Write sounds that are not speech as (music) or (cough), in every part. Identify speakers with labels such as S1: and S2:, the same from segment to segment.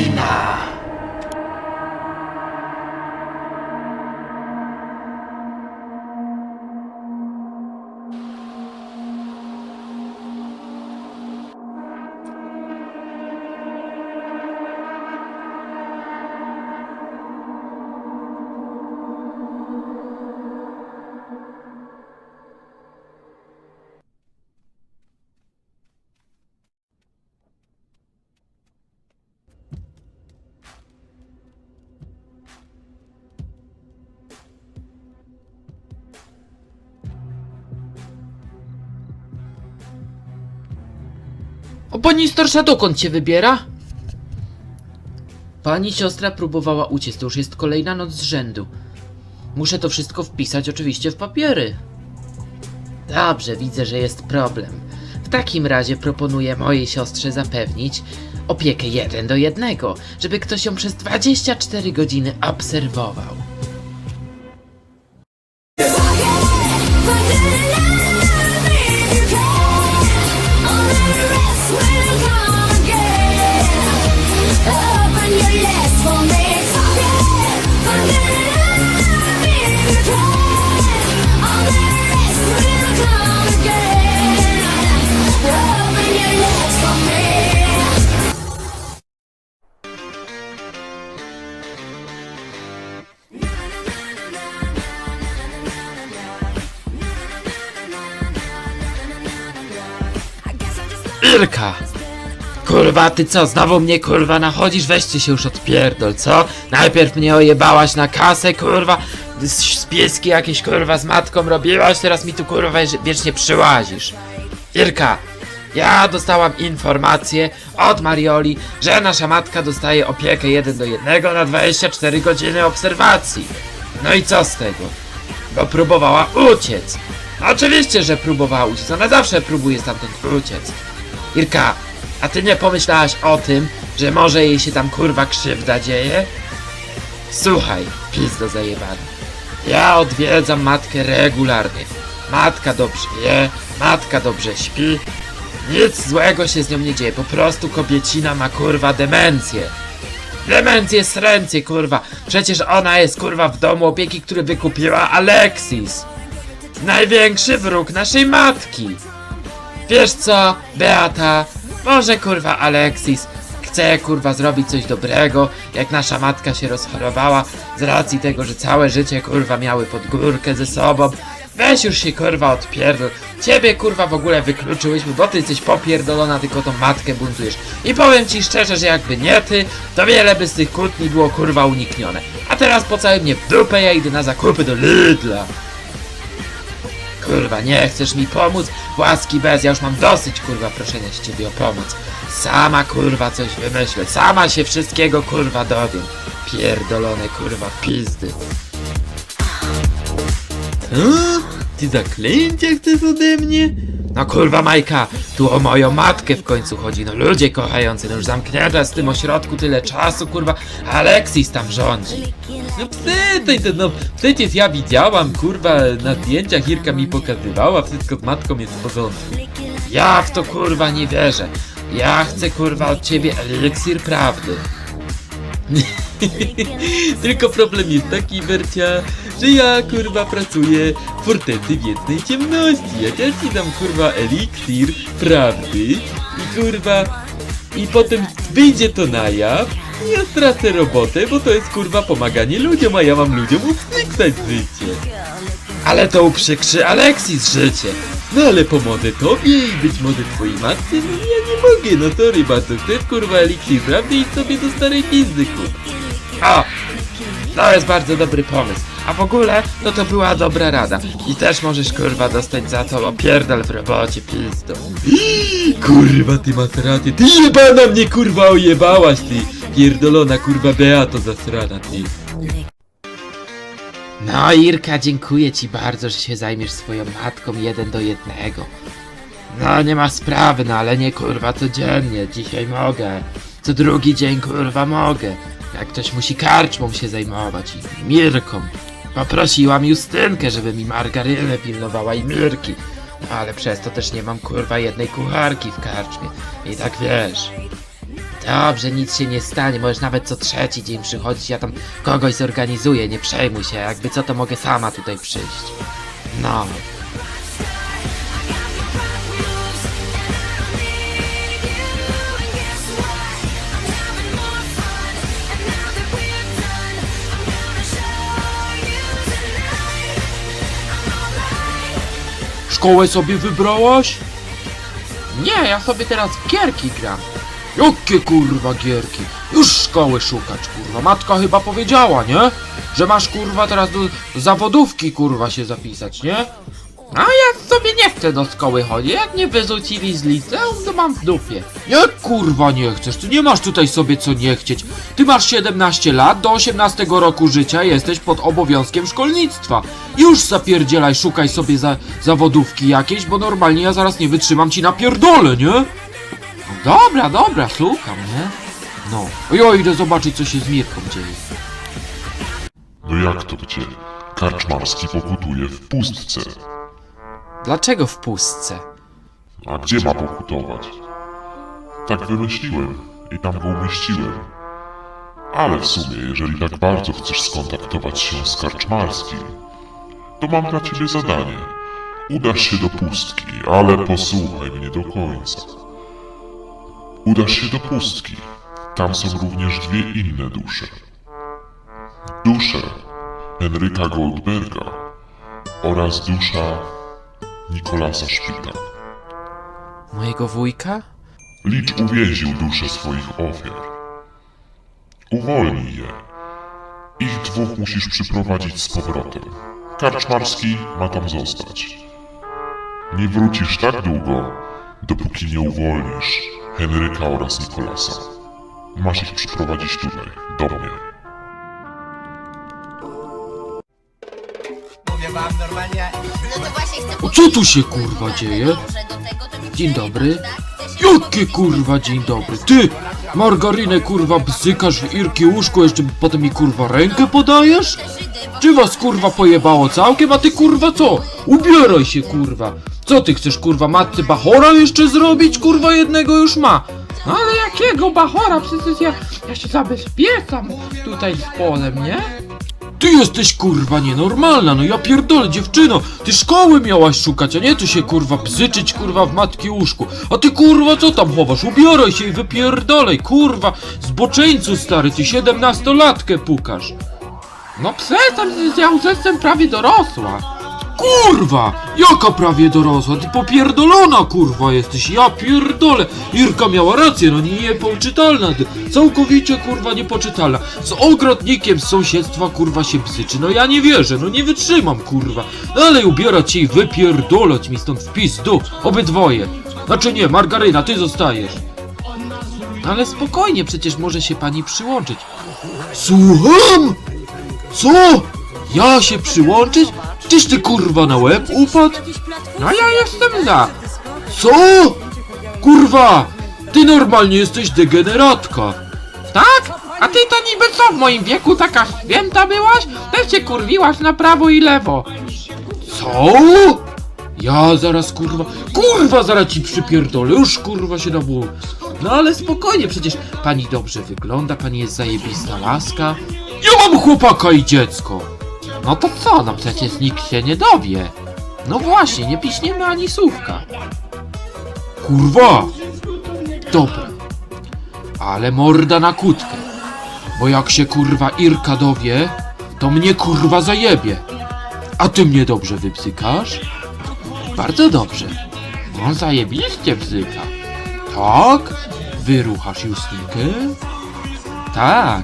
S1: Arena. Pani starsza dokąd się wybiera? Pani siostra próbowała uciec, to już jest kolejna noc z rzędu. Muszę to wszystko wpisać oczywiście w papiery. Dobrze, widzę, że jest problem. W takim razie proponuję mojej siostrze zapewnić opiekę jeden do jednego, żeby ktoś ją przez 24 godziny obserwował. Irka! Kurwa, ty co, znowu mnie kurwa nachodzisz? Weźcie się już odpierdol, co? Najpierw mnie ojebałaś na kasę, kurwa, z- spieski jakieś kurwa z matką robiłaś, teraz mi tu kurwa wiecznie przyłazisz. Irka, ja dostałam informację od Marioli, że nasza matka dostaje opiekę 1 do 1 na 24 godziny obserwacji. No i co z tego? Bo próbowała uciec. Oczywiście, że próbowała uciec, ona zawsze próbuje stamtąd uciec. Irka, a ty nie pomyślałaś o tym, że może jej się tam kurwa krzywda dzieje? Słuchaj, pizdo zajebana. Ja odwiedzam matkę regularnie. Matka dobrze je, matka dobrze śpi. Nic złego się z nią nie dzieje, po prostu kobiecina ma kurwa demencję. Demencję sręcję kurwa. Przecież ona jest kurwa w domu opieki, który wykupiła Alexis. Największy wróg naszej matki. Wiesz co, Beata, może kurwa Alexis chce kurwa zrobić coś dobrego, jak nasza matka się rozchorowała z racji tego, że całe życie kurwa miały pod górkę ze sobą. Weź już się kurwa odpierdol. Ciebie kurwa w ogóle wykluczyłyśmy, bo ty jesteś popierdolona, tylko tą matkę buntujesz. I powiem ci szczerze, że jakby nie ty, to wiele by z tych kłótni było kurwa uniknione. A teraz po całym mnie w dupę ja idę na zakupy do Lidla. Kurwa, nie chcesz mi pomóc? Łaski bez, ja już mam dosyć kurwa proszenia się ciebie o pomoc. Sama kurwa coś wymyślę, sama się wszystkiego kurwa dowiem. Pierdolone kurwa pizdy. Co? Ty zaklęcia chcesz ode mnie? No kurwa Majka, tu o moją matkę w końcu chodzi, no ludzie kochający, no już zamknięta z tym ośrodku tyle czasu, kurwa, Alexis tam rządzi. No wstyd, to, no przecież ja widziałam, kurwa, na zdjęciach Irka mi pokazywała, wszystko z matką jest w porządku. Ja w to kurwa nie wierzę. Ja chcę kurwa od ciebie eliksir prawdy. (laughs) Tylko problem jest taki, Bercia, że ja kurwa pracuję w fortecy wiecznej ciemności. Jak ja ci dam kurwa eliksir prawdy i kurwa i potem wyjdzie to na jaw i ja stracę robotę, bo to jest kurwa pomaganie ludziom, a ja mam ludziom upsyksać życie. Ale to uprzykrzy Alexis życie. No ale pomogę tobie i być może twojej matce, no ja nie mogę, no sorry bardzo, chcesz kurwa eliksir prawdy i sobie do starej pizdy. O! To jest bardzo dobry pomysł. A w ogóle, no to była dobra rada. I też możesz kurwa dostać za to opierdol w robocie pizdą. (gasps) Kurwa ty masz rację, ty jebana mnie kurwa ojebałaś ty! Pierdolona kurwa Beato zasrana ty. No Irka, dziękuję ci bardzo, że się zajmiesz swoją matką jeden do jednego. No nie ma sprawy, no ale nie kurwa codziennie, dzisiaj mogę. Co drugi dzień kurwa mogę. Jak ktoś musi karczmą się zajmować i Mirką. Poprosiłam Justynkę, żeby mi margarynę pilnowała i Mirki. Ale przez to też nie mam kurwa jednej kucharki w karczmie. I tak wiesz. Dobrze, nic się nie stanie, możesz nawet co trzeci dzień przychodzić, ja tam kogoś zorganizuję, nie przejmuj się, jakby co to mogę sama tutaj przyjść. No. Szkołę sobie wybrałaś? Nie, ja sobie teraz gierki gram. Jakie kurwa gierki? Już szkoły szukać, kurwa. Matka chyba powiedziała, nie? Że masz kurwa teraz do zawodówki kurwa się zapisać, nie? Sobie nie chcę do szkoły chodzić. Jak mnie wyrzucili z liceum, to mam w dupie. Jak kurwa nie chcesz? Ty nie masz tutaj sobie co nie chcieć. Ty masz 17 lat, do 18 roku życia jesteś pod obowiązkiem szkolnictwa. Już zapierdzielaj, szukaj sobie za, zawodówki jakieś, bo normalnie ja zaraz nie wytrzymam ci na pierdole, nie? No dobra, dobra, słucham, nie? No. Ja idę zobaczyć, co się z Mirką dzieje.
S2: No jak to gdzie? Karczmarski pokutuje w pustce.
S1: Dlaczego w pustce?
S2: A gdzie ma pokutować? Tak wymyśliłem i tam go umieściłem. Ale w sumie, jeżeli tak bardzo chcesz skontaktować się z Karczmarskim, to mam dla ciebie zadanie. Udasz się do pustki, ale posłuchaj mnie do końca. Udasz się do pustki. Tam są również dwie inne dusze. Dusze Henryka Goldberga oraz dusza Nikolasa Szpita.
S1: Mojego wujka?
S2: Licz uwięził dusze swoich ofiar. Uwolnij je. Ich dwóch musisz przyprowadzić z powrotem. Karczmarski ma tam zostać. Nie wrócisz tak długo, dopóki nie uwolnisz Henryka oraz Nikolasa. Masz ich przyprowadzić tutaj, do mnie.
S3: Wam normalnie.
S4: No to właśnie chcę
S1: O, co tu się kurwa dzieje? Dzień dobry. Jakie kurwa dzień dobry? Ty! Margarynę kurwa bzykasz w Irki łóżko, jeszcze potem mi kurwa rękę podajesz? Czy was kurwa pojebało całkiem, a ty kurwa co? Ubieraj się kurwa! Co ty chcesz kurwa matce Bachora jeszcze zrobić? Kurwa jednego już ma! No ale jakiego Bachora? Przecież ja, ja się zabezpieczam tutaj z polem, nie? Ty jesteś kurwa nienormalna, no ja pierdolę dziewczyno, ty szkoły miałaś szukać, a nie tu się kurwa bzyczyć kurwa w matki łóżku. A ty kurwa co tam chowasz? Ubieraj się i wypierdolej, kurwa, zboczeńcu stary, ty siedemnastolatkę pukasz. No przestań, ja już jestem prawie dorosła. Kurwa! Jaka prawie dorosła? Ty popierdolona kurwa jesteś, ja pierdolę! Irka miała rację, no nie poczytalna, ty. całkowicie kurwa niepoczytalna. Z ogrodnikiem z sąsiedztwa kurwa się bzyczy, no ja nie wierzę, no nie wytrzymam kurwa. Dalej ubierać się i wypierdolać mi stąd w pizdu, obydwoje. Znaczy nie, Margaryna, ty zostajesz. Ale spokojnie, przecież może się pani przyłączyć. Słucham? Co? Ja się przyłączyć? Czyś ty kurwa na łeb upadł? No ja jestem za. Co? Kurwa! Ty normalnie jesteś degeneratka. Tak? A ty to niby co w moim wieku taka święta byłaś? Też się kurwiłaś na prawo i lewo. Co? Ja zaraz kurwa, kurwa zaraz ci przypierdolę, już kurwa się nabyło. No ale spokojnie, przecież pani dobrze wygląda, pani jest zajebista laska. Ja mam chłopaka i dziecko. No to co, no przecież nikt się nie dowie. No właśnie, nie piśniemy ani słówka. Kurwa! Dobra. Ale morda na kutkę. Bo jak się kurwa Irka dowie, to mnie kurwa zajebie. A ty mnie dobrze wypsykasz? Bardzo dobrze. On zajebiście bzyka. Tak? Wyruchasz Justynkę? Tak.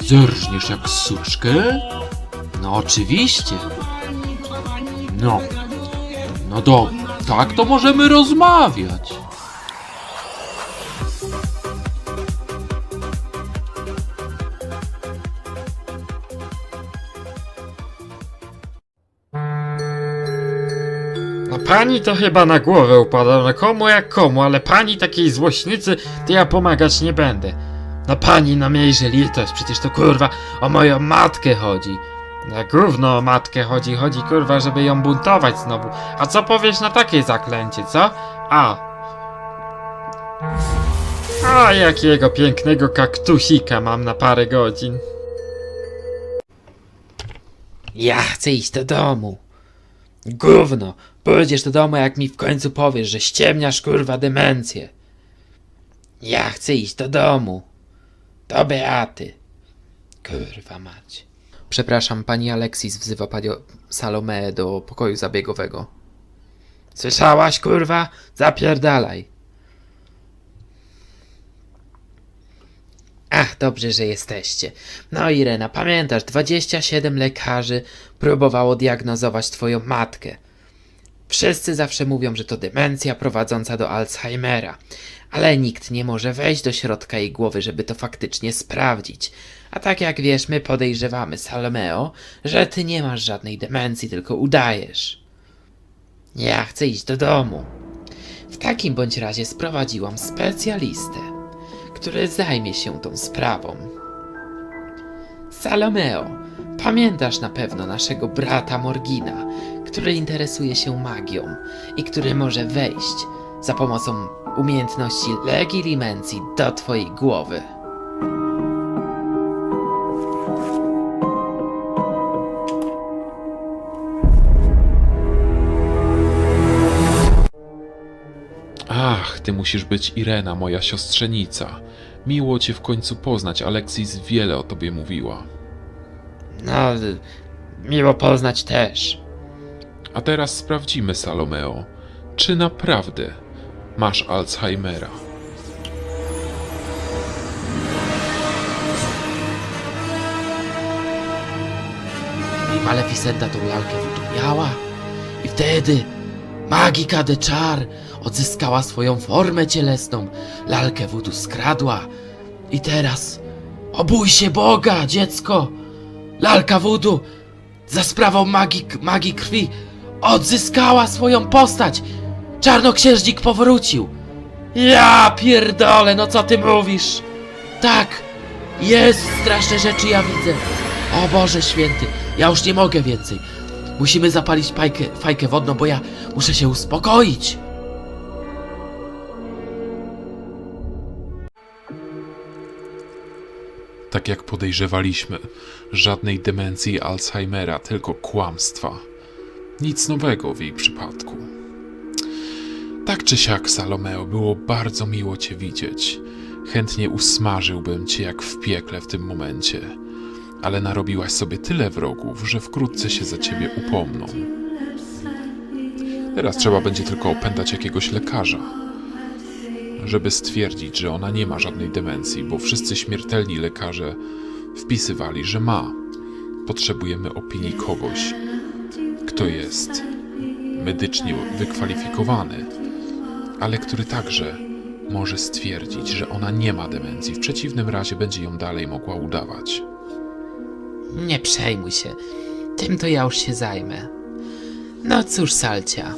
S1: Zerżniesz jak suczkę? No oczywiście. No. No dobra. Tak to możemy rozmawiać. No pani to chyba na głowę upada, no komu jak komu, ale pani takiej złośnicy to ja pomagać nie będę. No pani, no miejże litość, przecież to kurwa o moją matkę chodzi. Na gówno o matkę chodzi, chodzi kurwa, żeby ją buntować znowu. A co powiesz na takie zaklęcie, co? A. A jakiego pięknego kaktusika mam na parę godzin. Ja chcę iść do domu. Gówno, pójdziesz do domu jak mi w końcu powiesz, że ściemniasz kurwa demencję. Ja chcę iść do domu. Do Beaty. Kurwa mać. Przepraszam, pani Alexis wzywa panią Salomę do pokoju zabiegowego. Słyszałaś, kurwa? Zapierdalaj. Ach, dobrze, że jesteście. No Irena, pamiętasz, 27 lekarzy próbowało diagnozować twoją matkę. Wszyscy zawsze mówią, że to demencja prowadząca do Alzheimera, ale nikt nie może wejść do środka jej głowy, żeby to faktycznie sprawdzić. A tak jak wiesz, my podejrzewamy, Salomeo, że ty nie masz żadnej demencji, tylko udajesz. Ja chcę iść do domu. W takim bądź razie sprowadziłam specjalistę, który zajmie się tą sprawą. Salomeo, pamiętasz na pewno naszego brata Morgina, który interesuje się magią i który może wejść za pomocą umiejętności legilimencji do twojej głowy.
S3: Ty musisz być Irena, moja siostrzenica. Miło cię w końcu poznać, Alexis wiele o tobie mówiła.
S1: No, miło poznać też.
S3: A teraz sprawdzimy, Salomeo, czy naprawdę masz Alzheimera.
S1: I Maleficenta tą lalkę wydumiała i wtedy magika de czar odzyskała swoją formę cielesną, lalkę wudu skradła i teraz obój się Boga, dziecko! Lalka wudu za sprawą magii, magii krwi odzyskała swoją postać! Czarnoksiężnik powrócił! Ja pierdolę, no co ty mówisz? Tak, jest straszne rzeczy ja widzę. O Boże święty, ja już nie mogę więcej. Musimy zapalić fajkę, fajkę wodną, bo ja muszę się uspokoić.
S3: Tak jak podejrzewaliśmy, żadnej demencji Alzheimera, tylko kłamstwa. Nic nowego w jej przypadku. Tak czy siak, Salomeo, było bardzo miło cię widzieć. Chętnie usmażyłbym cię jak w piekle w tym momencie, ale narobiłaś sobie tyle wrogów, że wkrótce się za ciebie upomną. Teraz trzeba będzie tylko opętać jakiegoś lekarza, żeby stwierdzić, że ona nie ma żadnej demencji, bo wszyscy śmiertelni lekarze wpisywali, że ma. Potrzebujemy opinii kogoś, kto jest medycznie wykwalifikowany, ale który także może stwierdzić, że ona nie ma demencji. W przeciwnym razie będzie ją dalej mogła udawać.
S1: Nie przejmuj się. Tym to ja już się zajmę. No cóż, Salcia.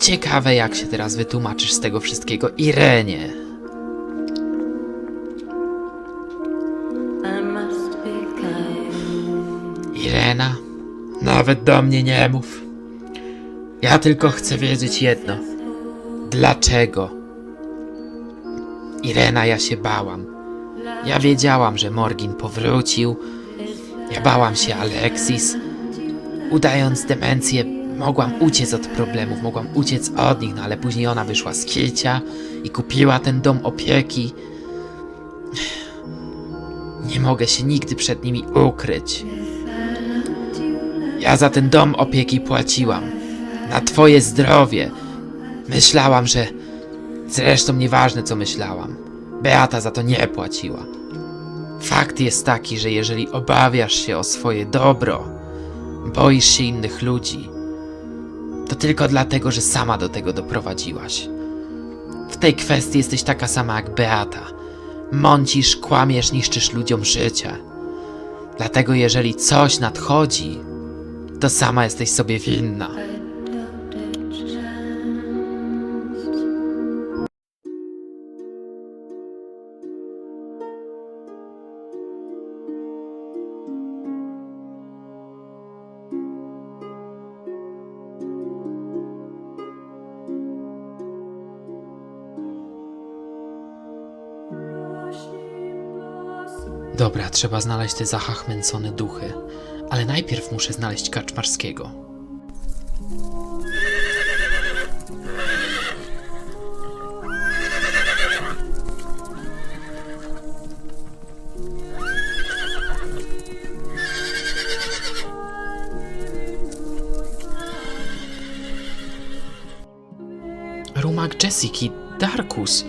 S1: Ciekawe, jak się teraz wytłumaczysz z tego wszystkiego Irenie. Irena, nawet do mnie nie mów. Ja tylko chcę wiedzieć jedno. Dlaczego? Irena, ja się bałam. Ja wiedziałam, że Morgin powrócił. Ja bałam się Alexis. Udając demencję, mogłam uciec od problemów, mogłam uciec od nich, no ale później ona wyszła z kiecia i kupiła ten dom opieki. Nie mogę się nigdy przed nimi ukryć. Ja za ten dom opieki płaciłam. Na twoje zdrowie. Myślałam, że. Zresztą nieważne, co myślałam. Beata za to nie płaciła. Fakt jest taki, że jeżeli obawiasz się o swoje dobro, boisz się innych ludzi, to tylko dlatego, że sama do tego doprowadziłaś. W tej kwestii jesteś taka sama jak Beata. Mącisz, kłamiesz, niszczysz ludziom życie. Dlatego jeżeli coś nadchodzi, to sama jesteś sobie winna. Dobra, trzeba znaleźć te zachachmęcone duchy. Ale najpierw muszę znaleźć Kaczmarskiego. Rumak Jessiki, Darkus.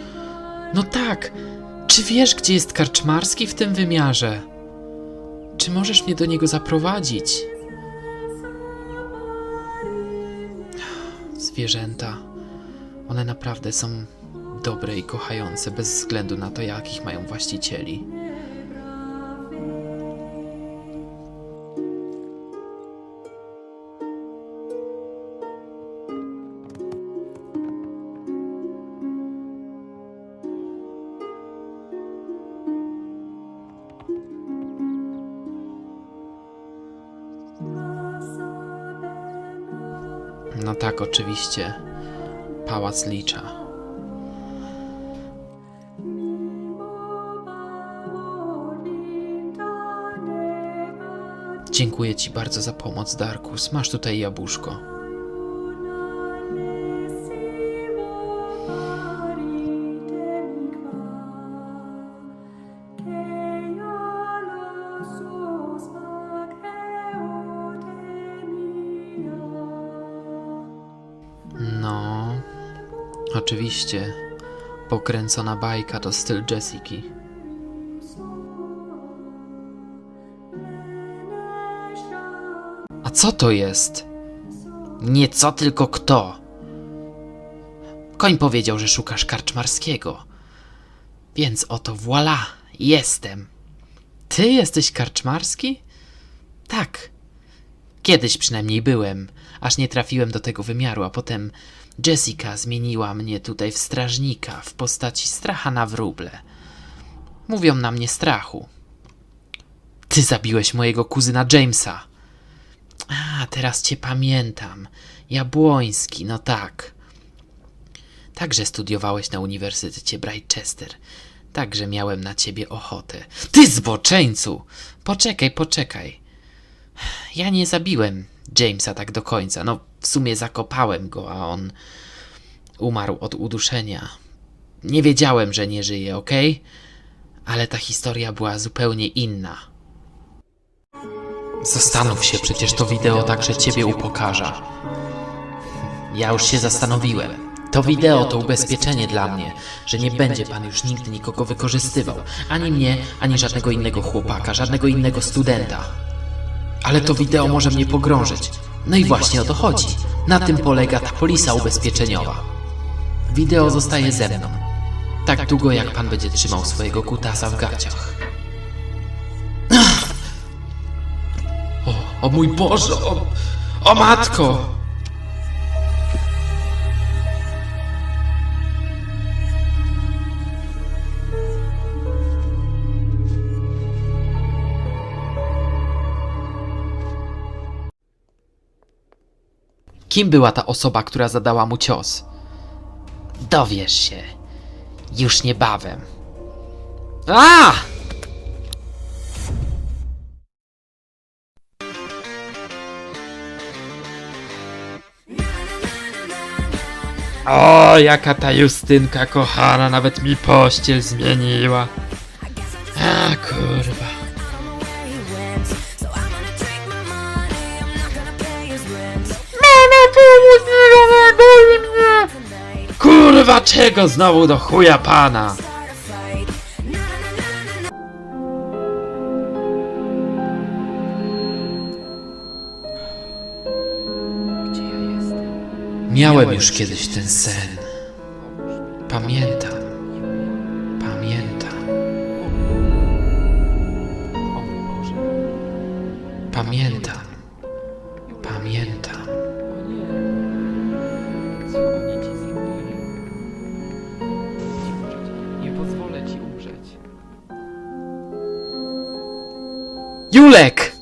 S1: No tak. Czy wiesz, gdzie jest Karczmarski w tym wymiarze? Czy możesz mnie do niego zaprowadzić? Zwierzęta. One naprawdę są dobre i kochające, bez względu na to, jakich mają właścicieli. No tak, oczywiście. Pałac Licza. Dziękuję ci bardzo za pomoc, Darkus. Masz tutaj jabłuszko. Oczywiście. Pokręcona bajka to styl Jessiki. A co to jest? Nie co, tylko kto? Koń powiedział, że szukasz karczmarskiego. Więc oto voila, jestem. Ty jesteś karczmarski? Tak. Kiedyś przynajmniej byłem, aż nie trafiłem do tego wymiaru, a potem Jessica zmieniła mnie tutaj w strażnika w postaci stracha na wróble. Mówią na mnie strachu. Ty zabiłeś mojego kuzyna Jamesa. A, teraz cię pamiętam. Jabłoński, no tak. Także studiowałeś na Uniwersytecie Brightchester. Także miałem na ciebie ochotę. Ty zboczeńcu! Poczekaj, poczekaj. Ja nie zabiłem Jamesa tak do końca. No, w sumie zakopałem go, a on umarł od uduszenia. Nie wiedziałem, że nie żyje, okej? Ale ta historia była zupełnie inna. Zastanów się, przecież to wideo także ciebie upokarza. Ja już się zastanowiłem. To wideo to ubezpieczenie dla mnie, że nie będzie pan już nigdy nikogo wykorzystywał. Ani mnie, ani żadnego innego chłopaka, żadnego innego studenta. Ale to wideo może mnie pogrążyć. No i właśnie o to chodzi. Na tym polega ta polisa ubezpieczeniowa. Wideo zostaje ze mną. Tak długo, jak pan będzie trzymał swojego kutasa w gaciach. O, o mój Boże, o, o matko! Kim była ta osoba, która zadała mu cios? Dowiesz się. Już niebawem. A! O, jaka ta Justynka kochana, nawet mi pościel zmieniła. Kurwa, czego znowu do chuja pana? Miałem już kiedyś ten sen. Pamiętam. Julek!